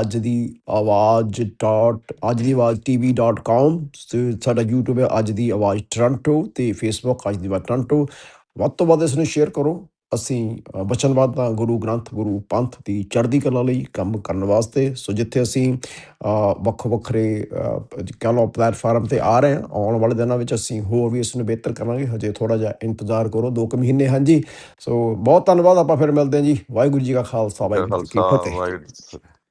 ਅੱਜ ਦੀ ਆਵਾਜ਼ ਡਾਟ, ਅੱਜ ਦੀ ਆਵਾਜ਼ tv.com ਤੇ ਸਾਡਾ YouTube ਹੈ ਅੱਜ ਦੀ ਆਵਾਜ਼ ਟੋਰਾਂਟੋ, ਤੇ Facebook ਅੱਜ ਦੀ ਆਵਾਜ਼ ਟੋਰਾਂਟੋ। ਵੱਧ ਤੋਂ ਵੱਧ ਇਸ ਨੂੰ ਸ਼ੇਅਰ ਕਰੋ ਅਸੀਂ ਅ, ਵਚਨਬੱਧ ਹਾਂ ਗੁਰੂ ਗ੍ਰੰਥ ਗੁਰੂ ਪੰਥ ਦੀ ਚੜ੍ਹਦੀ ਕਲਾ ਲਈ ਕੰਮ ਕਰਨ ਵਾਸਤੇ। ਸੋ ਜਿੱਥੇ ਅਸੀਂ ਵੱਖੋ ਵੱਖਰੇ ਕਹਿ ਲਓ ਪਲੇਟਫਾਰਮ ਤੇ ਆ ਰਹੇ ਹਾਂ ਆਉਣ ਵਾਲੇ ਦਿਨਾਂ ਵਿੱਚ ਅਸੀਂ ਹੋਰ ਵੀ ਇਸ ਨੂੰ ਬਿਹਤਰ ਕਰਾਂਗੇ। ਹਜੇ ਥੋੜਾ ਜਿਹਾ ਇੰਤਜ਼ਾਰ ਕਰੋ ਦੋ ਕੁ ਮਹੀਨੇ ਹਾਂਜੀ। ਸੋ ਬਹੁਤ ਧੰਨਵਾਦ ਆਪਾਂ ਫਿਰ ਮਿਲਦੇ ਹਾਂ ਜੀ। ਵਾਹਿਗੁਰੂ ਜੀ ਕਾ ਖਾਲਸਾ ਵਾਹਿਗੁਰੂ ਜੀ ਕੀ ਫਤਿਹ।